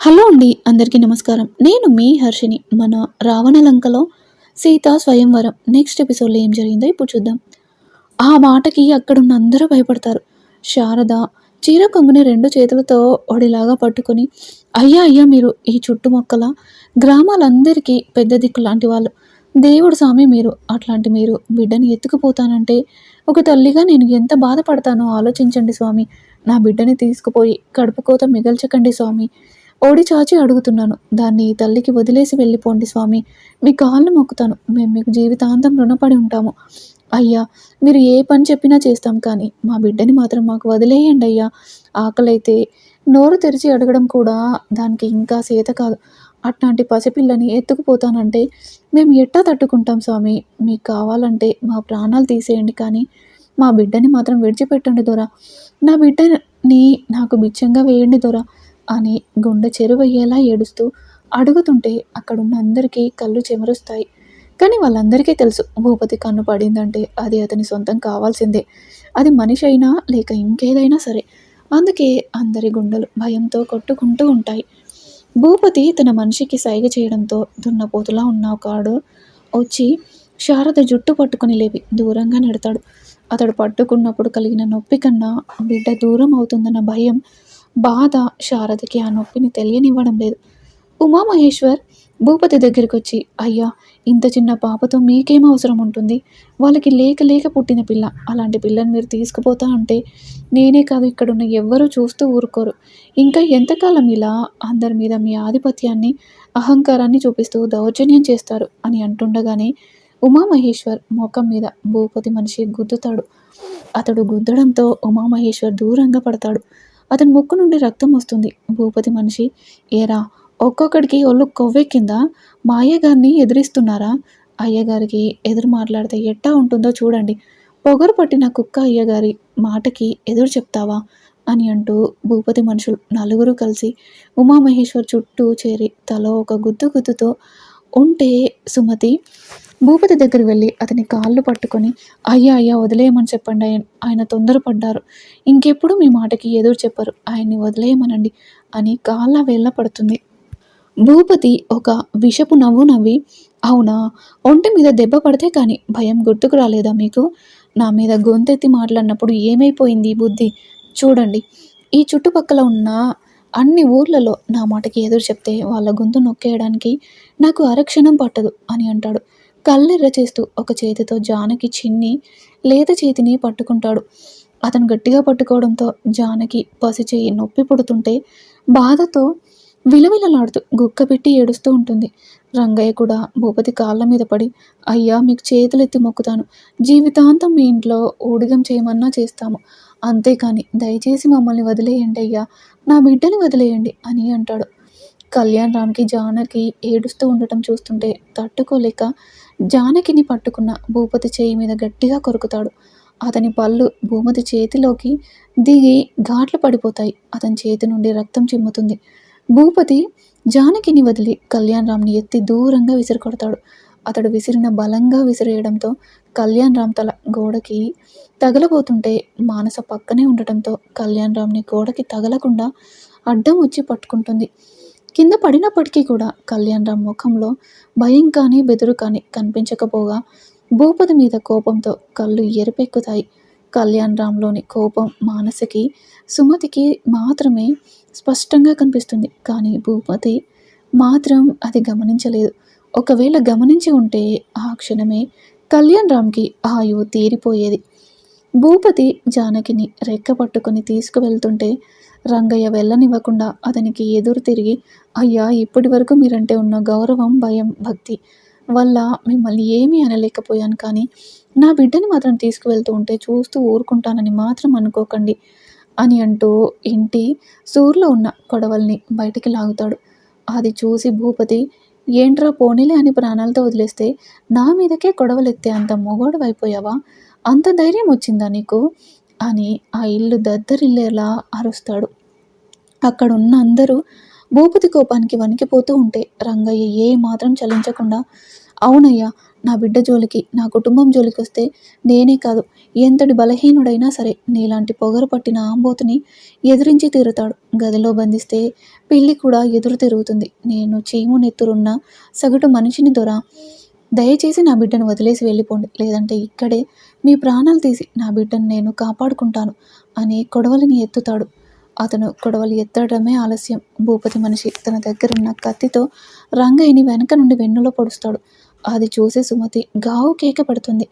Hello అండి అందరికీ నమస్కారం. నేను మీ హర్షిని మన రావణలంకలో సీత స్వయంవరం నెక్స్ట్ ఎపిసోడ్లో ఏం జరిగిందో ఇప్పుడు చూద్దాం. ఆ మాటకి అక్కడున్న అందరూ భయపడతారు. శారద చీర కొంగుని రెండు చేతులతో ఒడిలాగా పట్టుకొని అయ్యా అయ్యా మీరు ఈ చుట్టుమొక్కల గ్రామాలందరికీ పెద్ద దిక్కు లాంటి వాళ్ళు. దేవుడు స్వామి మీరు అట్లాంటి మీరు బిడ్డని ఎత్తుకుపోతానంటే ఒక తల్లిగా నేను ఎంత బాధపడతానో ఆలోచించండి స్వామి. నా బిడ్డని తీసుకుపోయి కడుపుకోత మిగల్చకండి స్వామి. ఓడి చాచి అడుగుతున్నాను. దాన్ని తల్లికి వదిలేసి వెళ్ళిపోండి స్వామి. మీ కాళ్ళు మొక్కుతాను. మేము మీకు జీవితాంతం రుణపడి ఉంటాము. అయ్యా మీరు ఏ పని చెప్పినా చేస్తాం కానీ మా బిడ్డని మాత్రం మాకు వదిలేయండి అయ్యా. ఆకలైతే నోరు తెరిచి అడగడం కూడా దానికి ఇంకా సేత కాదు. అట్లాంటి పసిపిల్లని ఎత్తుకుపోతానంటే మేము ఎట్టా తట్టుకుంటాం స్వామి? మీకు కావాలంటే మా ప్రాణాలు తీసేయండి కానీ మా బిడ్డని మాత్రం విడిచిపెట్టండి దొరా. నా బిడ్డని నాకు బిచ్చంగా వేయండి దొరా. అని గుండె చెరువయ్యేలా ఏడుస్తూ అడుగుతుంటే అక్కడున్న అందరికీ కళ్ళు చెమరుస్తాయి. కానీ వాళ్ళందరికీ తెలుసు భూపతి కన్ను పడిందంటే అది అతని సొంతం కావాల్సిందే. అది మనిషి అయినా లేక ఇంకేదైనా సరే. అందుకే అందరి గుండెలు భయంతో కొట్టుకుంటూ ఉంటాయి. భూపతి తన మనిషికి సైగ చేయడంతో దున్నపోతులా ఉన్న ఒకడు వచ్చి శారద జుట్టు పట్టుకుని లేపి దూరంగా నెడతాడు. అతడు పట్టుకున్నప్పుడు కలిగిన నొప్పి కన్నా బిడ్డ దూరం అవుతుందన్న భయం బాధ శారదకి ఆ నొప్పిని తెలియనివ్వడం లేదు. ఉమామహేశ్వర్ భూపతి దగ్గరికి వచ్చి అయ్యా ఇంత చిన్న పాపతో మీకేం అవసరం ఉంటుంది? వాళ్ళకి లేక లేక పుట్టిన పిల్ల. అలాంటి పిల్లని మీరు తీసుకుపోతా అంటే నేనే కాదు ఇక్కడున్న ఎవ్వరూ చూస్తూ ఊరుకోరు. ఇంకా ఎంతకాలం ఇలా అందరి మీద మీ ఆధిపత్యాన్ని అహంకారాన్ని చూపిస్తూ దౌర్జన్యం చేస్తారు? అని అంటుండగానే ఉమామహేశ్వర్ ముఖం మీద భూపతి మనిషి గుద్దుతాడు. అతడు గుద్దడంతో ఉమామహేశ్వర్ దూరంగా పడతాడు. అతని ముక్కు నుండి రక్తం వస్తుంది. భూపతి మనిషి ఏరా ఒక్కొక్కడికి ఒళ్ళు కింద మా అయ్యగారిని ఎదిరిస్తున్నారా? అయ్యగారికి ఎదురు మాట్లాడితే ఎట్టా ఉంటుందో చూడండి. పొగరు పట్టిన కుక్క అయ్యగారి మాటకి ఎదురు చెప్తావా? అని అంటూ భూపతి మనుషులు నలుగురు కలిసి ఉమామహేశ్వర్ చుట్టూ చేరి తలో ఒక గుద్దు గుద్దుతో ఉంటే సుమతి భూపతి దగ్గరికి వెళ్ళి అతని కాళ్ళు పట్టుకొని అయ్యా అయ్యా వదిలేయమని చెప్పండి. ఆయన ఆయన తొందరపడ్డారు. ఇంకెప్పుడు మీ మాటకి ఎదురు చెప్పరు. ఆయన్ని వదిలేయమనండి అని కాళ్ళ వేళ్ళ పడుతుంది. భూపతి ఒక విషపు నవ్వు నవ్వి అవునా? ఒంటి మీద దెబ్బ పడితే కానీ భయం గుర్తుకు రాలేదా మీకు? నా మీద గొంతెత్తి మాట్లాడినప్పుడు ఏమైపోయింది బుద్ధి? చూడండి. ఈ చుట్టుపక్కల ఉన్న అన్ని ఊర్లలో నా మాటకి ఎదురు చెప్తే వాళ్ళ గొంతు నొక్కేయడానికి నాకు అరక్షణం పట్టదు అని అంటాడు. కళ్ళెర్ర చేస్తూ ఒక చేతితో జానకి చిన్ని లేత చేతిని పట్టుకుంటాడు. అతను గట్టిగా పట్టుకోవడంతో జానకి పసి చేయి నొప్పి పుడుతుంటే బాధతో విలవిలలాడుతూ గుక్క పెట్టి ఏడుస్తూ ఉంటుంది. రంగయ్య కూడా భూపతి కాళ్ళ మీద పడి అయ్యా మీకు చేతులెత్తి మొక్కుతాను. జీవితాంతం మీ ఇంట్లో ఊడిగం చేయమన్నా చేస్తాము. అంతేకాని దయచేసి మమ్మల్ని వదిలేయండి అయ్యా. నా బిడ్డని వదిలేయండి అని అంటాడు. కళ్యాణ్ రామ్కి జానకి ఏడుస్తూ ఉండటం చూస్తుంటే తట్టుకోలేక జానకిని పట్టుకున్న భూపతి చేయి మీద గట్టిగా కొరుకుతాడు. అతని పళ్ళు భూమతి చేతిలోకి దిగి ఘాట్లు పడిపోతాయి. అతని చేతి నుండి రక్తం చిమ్ముతుంది. భూపతి జానకిని వదిలి కళ్యాణ్ రామ్ని ఎత్తి దూరంగా విసిరికొడతాడు. అతడు విసిరిన బలంగా విసిరేయడంతో కళ్యాణ్ రామ్ తల గోడకి తగలబోతుంటే మానస పక్కనే ఉండటంతో కళ్యాణ్ రామ్ని గోడకి తగలకుండా అడ్డం వచ్చి పట్టుకుంటుంది. కింద పడినప్పటికీ కూడా కళ్యాణ్ రామ్ ముఖంలో భయం కానీ బెదురు కానీ కనిపించకపోగా భూపతి మీద కోపంతో కళ్ళు ఎరుపెక్కుతాయి. కళ్యాణ్ రామ్లోని కోపం మానసికి సుమతికి మాత్రమే స్పష్టంగా కనిపిస్తుంది. కానీ భూపతి మాత్రం అది గమనించలేదు. ఒకవేళ గమనించి ఉంటే ఆ క్షణమే కళ్యాణ్ రామ్కి ఆయువు తీరిపోయేది. భూపతి జానకిని రెక్క పట్టుకొని తీసుకువెళ్తుంటే రంగయ్య వెళ్ళనివ్వకుండా అతనికి ఎదురు తిరిగి అయ్యా ఇప్పటి వరకు మీరంటే ఉన్న గౌరవం భయం భక్తి వల్ల మిమ్మల్ని ఏమీ అనలేకపోయాను కానీ నా బిడ్డని మాత్రం తీసుకువెళ్తూ ఉంటే చూస్తూ ఊరుకుంటానని మాత్రం అనుకోకండి అని అంటూ ఇంటి సూర్లో ఉన్న కొడవల్ని బయటికి లాగుతాడు. అది చూసి భూపతి ఏంట్రా పోనీలే అని ప్రాణాలతో వదిలేస్తే నా మీదకే కొడవలెత్తే అంత మొగోడు అయిపోయావా అంత ధైర్యం వచ్చిందా నీకు? అని ఆ ఇల్లు దద్దరిల్లేలా అరుస్తాడు. అక్కడ ఉన్న అందరూ భూపతి కోపానికి వణికిపోతూ ఉంటే రంగయ్య ఏ మాత్రం చలించకుండా అవునయ్యా నా బిడ్డ జోలికి నా కుటుంబం జోలికి వస్తే నేనే కాదు ఎంతటి బలహీనుడైనా సరే నీలాంటి పొగరు పట్టిన ఆంబోతుని ఎదిరించి తీరుతాడు. గదిలో బంధిస్తే పిల్లి కూడా ఎదురు తిరుగుతుంది. నేను చీము నెత్తురున్న సగటు మనిషిని దొర దయచేసి నా బిడ్డను వదిలేసి వెళ్ళిపోండి. లేదంటే ఇక్కడే మీ ప్రాణాలు తీసి నా బిడ్డను నేను కాపాడుకుంటాను అని కొడవలిని ఎత్తుతాడు. అతను కొడవలి ఎత్తడమే ఆలస్యం. భూపతి మనిషి తన దగ్గరున్న కత్తితో రంగయ్యని వెనక నుండి వెన్నులో పొడుస్తాడు. అది చూసి సుమతి గావు కేక పెడుతుంది.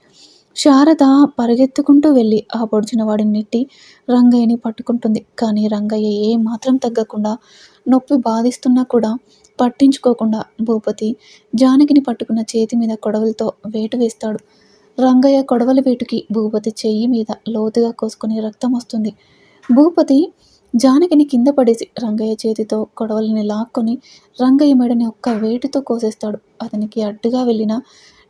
శారద పరిగెత్తుకుంటూ వెళ్ళి ఆ పొడిచిన వాడిని నెట్టి రంగయ్యని పట్టుకుంటుంది. కానీ రంగయ్య ఏ మాత్రం తగ్గకుండా నొప్పి బాధిస్తున్నా కూడా పట్టించుకోకుండా భూపతి జానకిని పట్టుకున్న చేతి మీద కొడవలతో వేటు వేస్తాడు. రంగయ్య కొడవలి వేటుకి భూపతి చెయ్యి మీద లోతుగా కోసుకుని రక్తం వస్తుంది. భూపతి జానకిని కింద పడేసి రంగయ్య చేతితో కొడవలిని లాక్కొని రంగయ్య మెడని ఒక్క వేటుతో కోసేస్తాడు. అతనికి అడ్డుగా వెళ్ళిన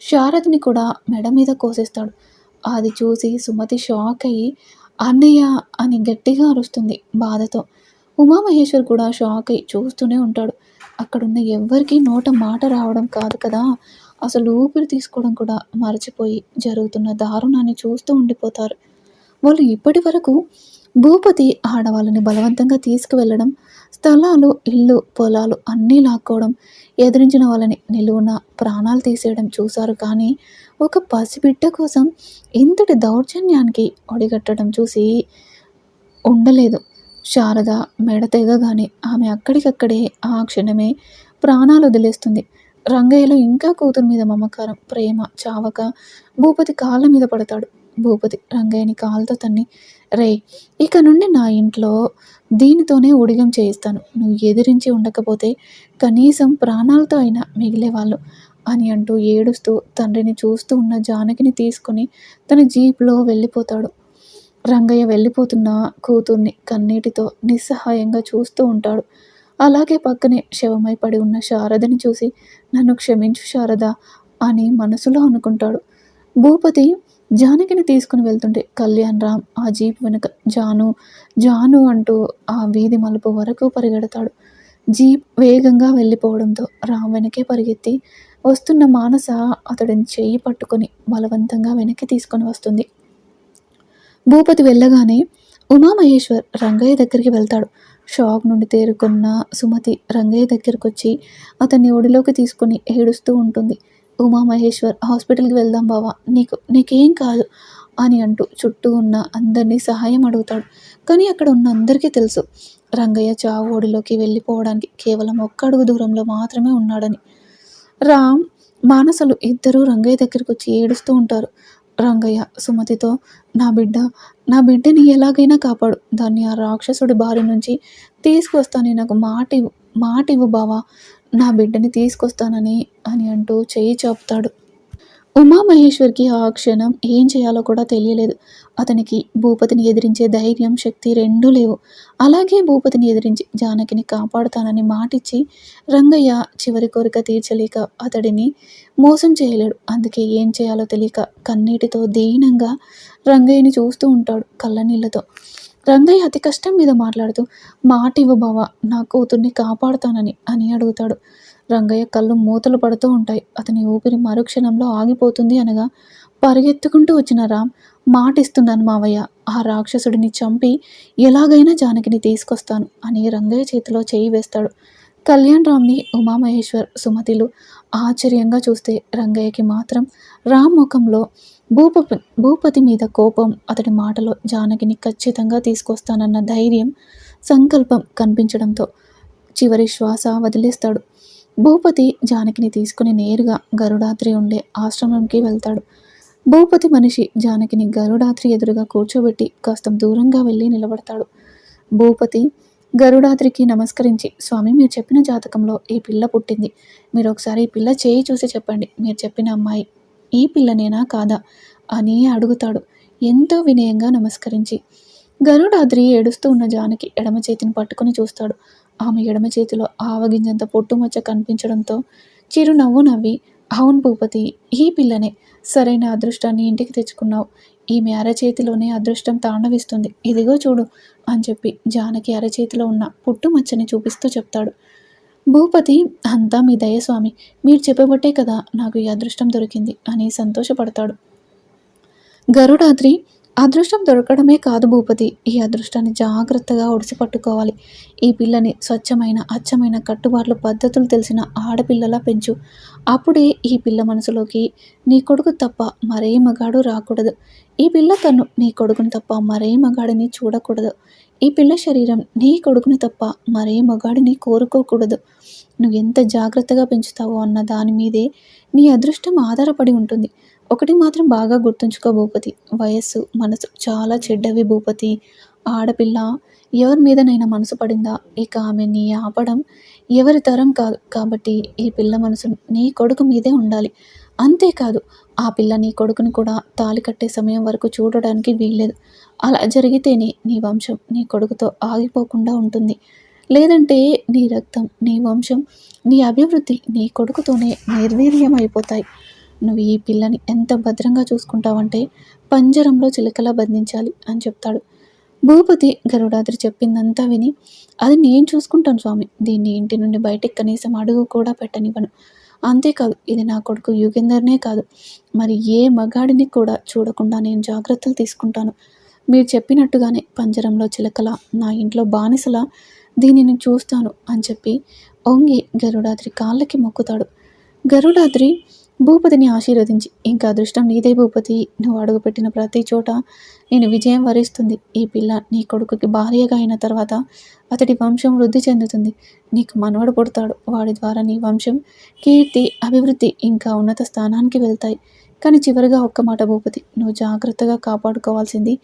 శారదని కూడా మెడ మీద కోసేస్తాడు. అది చూసి సుమతి షాక్ అయ్యి అన్నయ్య అని గట్టిగా అరుస్తుంది బాధతో. ఉమామహేశ్వర్ కూడా షాక్ అయ్యి చూస్తూనే ఉంటాడు. అక్కడున్న ఎవ్వరికీ నోట మాట రావడం కాదు కదా. అసలు ఊపిరి తీసుకోవడం కూడా మరచిపోయి జరుగుతున్న దారుణాన్ని చూస్తూ ఉండిపోతారు. వాళ్ళు ఇప్పటి వరకు భూపతి ఆడవాళ్ళని బలవంతంగా తీసుకువెళ్ళడం స్థలాలు ఇల్లు పొలాలు అన్నీ లాక్కోవడం ఎదిరించిన వాళ్ళని నిలువున ప్రాణాలు తీసేయడం చూశారు కానీ ఒక పసిబిడ్డ కోసం ఇంతటి దౌర్జన్యానికి ఒడిగట్టడం చూసి ఉండలేదు. శారద మెడ తెగగానే ఆమె అక్కడికక్కడే ఆ క్షణమే ప్రాణాలు వదిలేస్తుంది. రంగయ్యలో ఇంకా కూతురు మీద మమకారం ప్రేమ చావక భూపతి కాళ్ళ మీద పడతాడు. భూపతి రంగయ్యని కాళ్ళతో తన్ని రే ఇక నుండి నా ఇంట్లో దీనితోనే ఉడిగం చేయిస్తాను. నువ్వు ఎదిరించి ఉండకపోతే కనీసం ప్రాణాలతో అయినా మిగిలేవాళ్ళు అని అంటూ ఏడుస్తూ తండ్రిని చూస్తూ ఉన్న జానకిని తీసుకుని తన జీప్లో వెళ్ళిపోతాడు. రంగయ్య వెళ్ళిపోతున్న కూతుర్ని కన్నీటితో నిస్సహాయంగా చూస్తూ ఉంటాడు. అలాగే పక్కనే శవమై పడి ఉన్న శారదని చూసి నన్ను క్షమించు శారద అని మనసులో అనుకుంటాడు. భూపతి జానకిని తీసుకుని వెళ్తుంటే కళ్యాణ్ రామ్ ఆ జీప్ వెనుక జాను జాను అంటూ ఆ వీధి మలుపు వరకు పరిగెడతాడు. జీప్ వేగంగా వెళ్ళిపోవడంతో రామ్ వెనకే పరిగెత్తి వస్తున్న మానస అతడిని చేయి పట్టుకొని బలవంతంగా వెనక్కి తీసుకొని వస్తుంది. భూపతి వెళ్ళగానే ఉమామహేశ్వర్ రంగయ్య దగ్గరికి వెళ్తాడు. షాక్ నుండి తేరుకున్న సుమతి రంగయ్య దగ్గరకు వచ్చి అతన్ని ఒడిలోకి తీసుకుని ఏడుస్తూ ఉంటుంది. ఉమామహేశ్వర్ హాస్పిటల్కి వెళ్దాం బావా. నీకు నీకేం కాదు అని అంటూ చుట్టూ ఉన్న అందరినీ సహాయం అడుగుతాడు. కానీ అక్కడ ఉన్న అందరికీ తెలుసు రంగయ్య చావు ఒడిలోకి వెళ్ళిపోవడానికి కేవలం ఒక్క అడుగు దూరంలో మాత్రమే ఉన్నాడని. రామ్ మానసలు ఇద్దరూ రంగయ్య దగ్గరికి వచ్చి ఏడుస్తూ ఉంటారు. రంగయ్య సుమతితో నా బిడ్డ నా బిడ్డని ఎలాగైనా కాపాడు. దాన్ని ఆ రాక్షసుడి బారి నుంచి తీసుకొస్తానని నాకు మాట మాట ఇవ్వు బావా. నా బిడ్డని తీసుకొస్తానని అని అంటూ చేయి చాపుతాడు. ఉమామహేశ్వర్కి ఆ క్షణం ఏం చేయాలో కూడా తెలియలేదు. అతనికి భూపతిని ఎదిరించే ధైర్యం శక్తి రెండూ లేవు. అలాగే భూపతిని ఎదిరించి జానకిని కాపాడుతానని మాటిచ్చి రంగయ్య చివరి కోరిక తీర్చలేక అతడిని మోసం చేయలేడు. అందుకే ఏం చేయాలో తెలియక కన్నీటితో దీనంగా రంగయ్యని చూస్తూ ఉంటాడు కళ్ళనీళ్ళతో రంగయ్య అతి కష్టం మీద మాట్లాడుతూ మాట ఇవ్వు బావా నా కూతుర్ని కాపాడుతానని అని అడుగుతాడు. రంగయ్య కళ్ళు మూతలు పడుతూ ఉంటాయి. అతని ఊపిరి మరుక్షణంలో ఆగిపోతుంది అనగా పరిగెత్తుకుంటూ వచ్చిన రామ్ మాటిస్తున్నాను మావయ్య. ఆ రాక్షసుడిని చంపి ఎలాగైనా జానకిని తీసుకొస్తాను అని రంగయ్య చేతిలో చేయి వేస్తాడు. కళ్యాణ్ రామ్ని ఉమామహేశ్వర్ సుమతిలు ఆశ్చర్యంగా చూస్తే రంగయ్యకి మాత్రం రామ్ ముఖంలో భూపతి భూపతి మీద కోపం అతడి మాటలో జానకిని ఖచ్చితంగా తీసుకొస్తానన్న ధైర్యం సంకల్పం కనిపించడంతో చివరి శ్వాస వదిలేస్తాడు. భూపతి జానకిని తీసుకుని నేరుగా గరుడాత్రి ఉండే ఆశ్రమంకి వెళ్తాడు. భూపతి మనిషి జానకిని గరుడాత్రి ఎదురుగా కూర్చోబెట్టి కాస్త దూరంగా వెళ్ళి నిలబడతాడు. భూపతి గరుడాత్రికి నమస్కరించి స్వామి మీరు చెప్పిన జాతకంలో ఈ పిల్ల పుట్టింది. మీరు ఒకసారి ఈ పిల్ల చేయి చూసి చెప్పండి. మీరు చెప్పిన అమ్మాయి ఈ పిల్లనేనా కాదా? అని అడుగుతాడు. ఎంతో వినయంగా నమస్కరించి గరుడాద్రి ఏడుస్తూ ఉన్న జానకి ఎడమ చేతిని పట్టుకుని చూస్తాడు. ఆమె ఎడమ చేతిలో ఆవగింజంత పొట్టుమచ్చ కనిపించడంతో చిరునవ్వు నవ్వి అవును భూపతి ఈ పిల్లనే. సరైన అదృష్టాన్ని ఇంటికి తెచ్చుకున్నావు. ఈమె అరచేతిలోనే అదృష్టం తాండవిస్తుంది. ఇదిగో చూడు అని చెప్పి జానకి అరచేతిలో ఉన్న పుట్టుమచ్చని చూపిస్తూ చెప్తాడు. భూపతి అంతా మీ దయస్వామి మీరు చెప్పబట్టే కదా నాకు ఈ అదృష్టం దొరికింది అని సంతోషపడతాడు. గరుడాద్రి అదృష్టం దొరకడమే కాదు భూపతి. ఈ అదృష్టాన్ని జాగ్రత్తగా ఒడిసి పట్టుకోవాలి ఈ పిల్లని స్వచ్ఛమైన అచ్చమైన కట్టుబాట్లు పద్ధతులు తెలిసిన ఆడపిల్లలా పెంచు. అప్పుడే ఈ పిల్ల మనసులోకి నీ కొడుకు తప్ప మరే మగాడు రాకూడదు. ఈ పిల్ల కన్ను నీ కొడుకుని తప్ప మరే మగాడిని చూడకూడదు. ఈ పిల్ల శరీరం నీ కొడుకుని తప్ప మరే మగాడిని కోరుకోకూడదు. నువ్వు ఎంత జాగ్రత్తగా పెంచుతావో అన్న దాని మీదే నీ అదృష్టం ఆధారపడి ఉంటుంది. ఒకటి మాత్రం బాగా గుర్తుంచుకో భూపతి. వయస్సు మనసు చాలా చెడ్డవి భూపతి. ఆడపిల్ల ఎవరి మీదనైనా మనసు పడిందా? ఇక ఆమెని ఆపడం ఎవరి తరం కాదు కాబట్టి ఈ పిల్ల మనసు నీ కొడుకు మీదే ఉండాలి. అంతేకాదు ఆ పిల్ల నీ కొడుకుని కూడా తాలి కట్టే సమయం వరకు చూడడానికి వీల్లేదు. అలా జరిగితేనే నీ వంశం నీ కొడుకుతో ఆగిపోకుండా ఉంటుంది. లేదంటే నీ రక్తం నీ వంశం నీ అభివృద్ధి నీ కొడుకుతోనే నిర్వీర్యం అయిపోతాయి నువ్వు ఈ పిల్లని ఎంత భద్రంగా చూసుకుంటావంటే పంజరంలో చిలకలా బంధించాలి అని చెప్తాడు. భూపతి గరుడాద్రి చెప్పిందంతా విని అది నేను చూసుకుంటాను స్వామి దీన్ని ఇంటి నుండి బయటికి కనీసం అడుగు కూడా పెట్టనివ్వను. అంతేకాదు ఇది నా కొడుకు యుగేందర్నే కాదు. మరి ఏ మగాడిని కూడా చూడకుండా నేను జాగ్రత్తలు తీసుకుంటాను. మీరు చెప్పినట్టుగానే పంజరంలో చిలకల నా ఇంట్లో బానిసల దీనిని చూస్తాను అని చెప్పి ఒంగి గరుడాద్రి కాళ్ళకి మొక్కుతాడు. గరుడాద్రి భూపతిని ఆశీర్వదించి ఇంకా అదృష్టం నీదే భూపతి. నువ్వు అడుగుపెట్టిన ప్రతి చోట నేను విజయం వరిస్తుంది. ఈ పిల్ల నీ కొడుకుకి భార్యగా అయిన తర్వాత అతడి వంశం వృద్ధి చెందుతుంది. నీకు మనవడు పుడతాడు. వాడి ద్వారా నీ వంశం కీర్తి అభివృద్ధి ఇంకా ఉన్నత స్థానానికి వెళ్తాయి. కానీ చివరిగా ఒక్క మాట భూపతి నువ్వు జాగ్రత్తగా కాపాడుకోవాల్సింది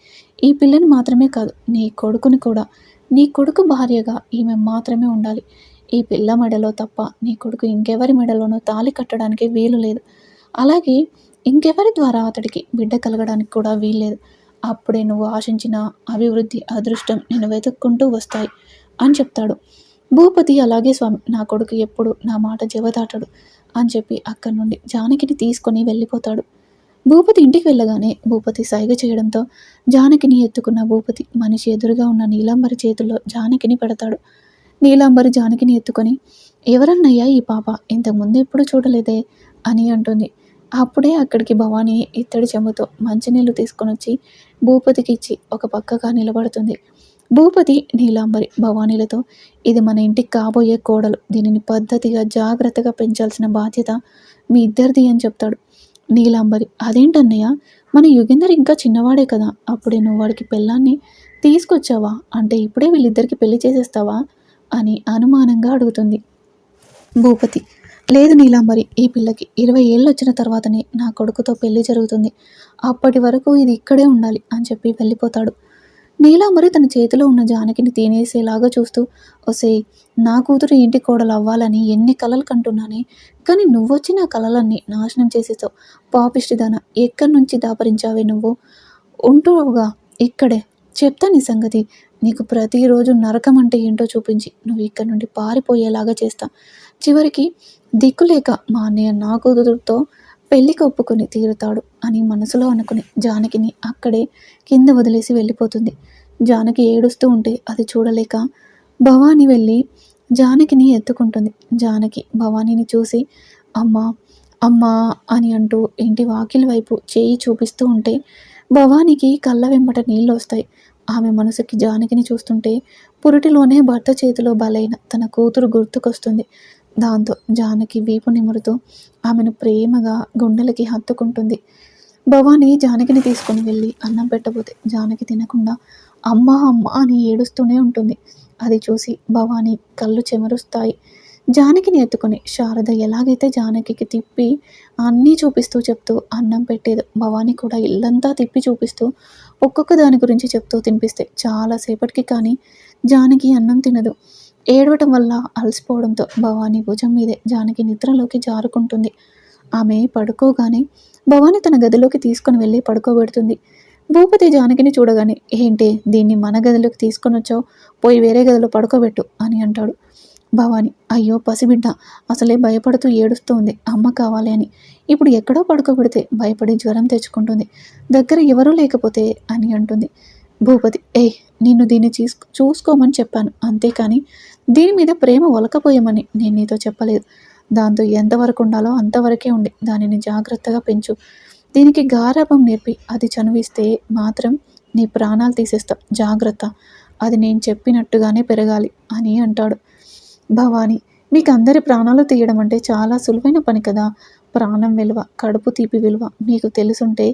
ఈ పిల్లని మాత్రమే కాదు నీ కొడుకుని కూడా. నీ కొడుకు భార్యగా ఈమె మాత్రమే ఉండాలి. ఈ పిల్ల మెడలో తప్ప నీ కొడుకు ఇంకెవరి మెడలోనూ తాలి కట్టడానికి వీలు లేదు. అలాగే ఇంకెవరి ద్వారా అతడికి బిడ్డ కలగడానికి కూడా వీల్లేదు. అప్పుడే నువ్వు ఆశించిన అభివృద్ధి అదృష్టం నేను వెతుక్కుంటూ వస్తాయి అని చెప్తాడు. భూపతి అలాగే స్వామి నా కొడుకు ఎప్పుడు నా మాట జవదాటడు అని చెప్పి అక్కడి నుండి జానకిని తీసుకొని వెళ్ళిపోతాడు. భూపతి ఇంటికి వెళ్ళగానే భూపతి సైగ చేయడంతో జానకిని ఎత్తుకున్న భూపతి మనిషి ఎదురుగా ఉన్న నీలాంబరి చేతుల్లో జానకిని పెడతాడు. నీలాంబరి జానకిని ఎత్తుకొని ఎవరన్నయ్యా ఈ పాప? ఇంతకుముందు ఎప్పుడు చూడలేదే? అని అంటుంది. అప్పుడే అక్కడికి భవానీ ఇత్తడి చెంబుతో మంచినీళ్ళు తీసుకొని వచ్చి భూపతికి ఇచ్చి ఒక పక్కగా నిలబడుతుంది. భూపతి నీలాంబరి భవానీలతో ఇది మన ఇంటికి కాబోయే కోడలు. దీనిని పద్ధతిగా జాగ్రత్తగా పెంచాల్సిన బాధ్యత మీ ఇద్దరిది అని చెప్తాడు. నీలాంబరి అదేంటన్నయ్య? మన యుగేందర్ ఇంకా చిన్నవాడే కదా. అప్పుడే నువ్వు వాడికి పెళ్ళాన్ని తీసుకొచ్చావా? అంటే ఇప్పుడే వీళ్ళిద్దరికి పెళ్ళి చేసేస్తావా? అని అనుమానంగా అడుగుతుంది. భూపతి లేదు నీలాంబరి ఈ పిల్లకి ఇరవై ఏళ్ళు వచ్చిన తర్వాతనే నా కొడుకుతో పెళ్ళి జరుగుతుంది. అప్పటి వరకు ఇది ఇక్కడే ఉండాలి అని చెప్పి వెళ్ళిపోతాడు. నీలాంబరి తన చేతిలో ఉన్న జానకిని తినేసేలాగా చూస్తూ ఒసే నా కూతురు ఇంటి కోడలు అవ్వాలని ఎన్ని కలలు కంటున్నానే కానీ నువ్వొచ్చి నా కలలన్నీ నాశనం చేసేసావు. పాపిష్టిదాన ఎక్కడి నుంచి దాపరించావే నువ్వు? ఉంటువుగా ఇక్కడే చెప్తా నీ సంగతి. నీకు ప్రతిరోజు నరకం అంటే ఏంటో చూపించి నువ్వు ఇక్కడ నుండి పారిపోయేలాగా చేస్తా. చివరికి దిక్కులేక మా అన్నయ్య నా కూతురుతో పెళ్ళికి ఒప్పుకొని తీరుతాడు అని మనసులో అనుకుని జానకిని అక్కడే కింద వదిలేసి వెళ్ళిపోతుంది. జానకి ఏడుస్తూ ఉంటే అది చూడలేక భవానీ వెళ్ళి జానకిని ఎత్తుకుంటుంది. జానకి భవానీని చూసి అమ్మా అమ్మా అని అంటూ ఇంటి వాకిలి వైపు చేయి చూపిస్తూ ఉంటే భవానికి కళ్ళ వెంబట నీళ్ళు వస్తాయి. ఆమె మనసుకి జానకిని చూస్తుంటే పురిటిలోనే భర్త చేతిలో బలైన తన కూతురు గుర్తుకొస్తుంది. దాంతో జానకి వీపు నిమురుతూ ఆమెను ప్రేమగా గుండెలకి హత్తుకుంటుంది. భవానీ జానకిని తీసుకుని వెళ్ళి అన్నం పెట్టబోతే జానకి తినకుండా అమ్మ అమ్మ అని ఏడుస్తూనే ఉంటుంది. అది చూసి భవానీ కళ్ళు చెమరుస్తాయి. జానకిని ఎత్తుకొని శారద ఎలాగైతే జానకికి తిప్పి అన్నీ చూపిస్తూ చెప్తూ అన్నం పెట్టేది భవాని కూడా ఇల్లంతా తిప్పి చూపిస్తూ ఒక్కొక్క దాని గురించి చెప్తూ తినిపిస్తే చాలాసేపటికి కానీ జానకి అన్నం తినదు. ఏడవటం వల్ల అలసిపోవడంతో భవానీ భుజం మీదే జానకి నిద్రలోకి జారుకుంటుంది. ఆమె పడుకోగానే భవాని తన గదిలోకి తీసుకుని వెళ్ళి పడుకోబెడుతుంది. భూపతి జానకిని చూడగానే ఏంటి దీన్ని మన గదిలోకి తీసుకొని వచ్చావు పోయి వేరే గదిలో పడుకోబెట్టు అని అంటాడు. భవాని అయ్యో పసిబిడ్డ అసలే భయపడుతూ ఏడుస్తూ ఉంది అమ్మ కావాలి అని. ఇప్పుడు ఎక్కడో పడుకోబెడితే భయపడి జ్వరం తెచ్చుకుంటుంది. దగ్గర ఎవరూ లేకపోతే అని అంటుంది. భూపతి ఏ నిన్ను దీన్ని చీస్ చూసుకోమని చెప్పాను. అంతేకాని దీని మీద ప్రేమ ఒలకపోయమని నేను నీతో చెప్పలేదు. దాంతో ఎంతవరకు ఉండాలో అంతవరకే ఉండి దానిని జాగ్రత్తగా పెంచు. దీనికి గారాభం నేర్పి. అది చనువిస్తే మాత్రం నీ ప్రాణాలు తీసేస్తా. జాగ్రత్త. అది నేను చెప్పినట్టుగానే పెరగాలి అని అంటాడు. భవానీ మీకు అందరి ప్రాణాలు తీయడం అంటే చాలా సులువైన పని కదా. ప్రాణం విలువ కడుపు తీపి విలువ మీకు తెలుసుంటే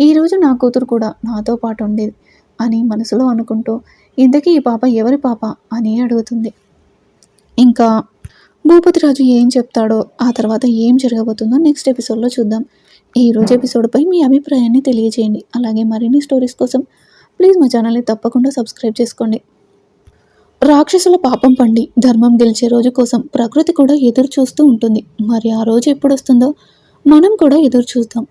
ఈరోజు నా కూతురు కూడా నాతో పాటు ఉండేది అని మనసులో అనుకుంటూ ఇంతకీ ఈ పాప ఎవరి పాప అని అడుగుతుంది. ఇంకా భూపతిరాజు ఏం చెప్తాడో ఆ తర్వాత ఏం జరగబోతుందో నెక్స్ట్ ఎపిసోడ్లో చూద్దాం. ఈ రోజు ఎపిసోడ్పై మీ అభిప్రాయాన్ని తెలియజేయండి. అలాగే మరిన్ని స్టోరీస్ కోసం ప్లీజ్ మా ఛానల్ని తప్పకుండా సబ్స్క్రైబ్ చేసుకోండి. రాక్షసుల పాపం పండి ధర్మం గెలిచే రోజు కోసం ప్రకృతి కూడా ఎదురు చూస్తూ ఉంటుంది. మరి ఆ రోజు ఎప్పుడు వస్తుందో మనం కూడా ఎదురు చూద్దాం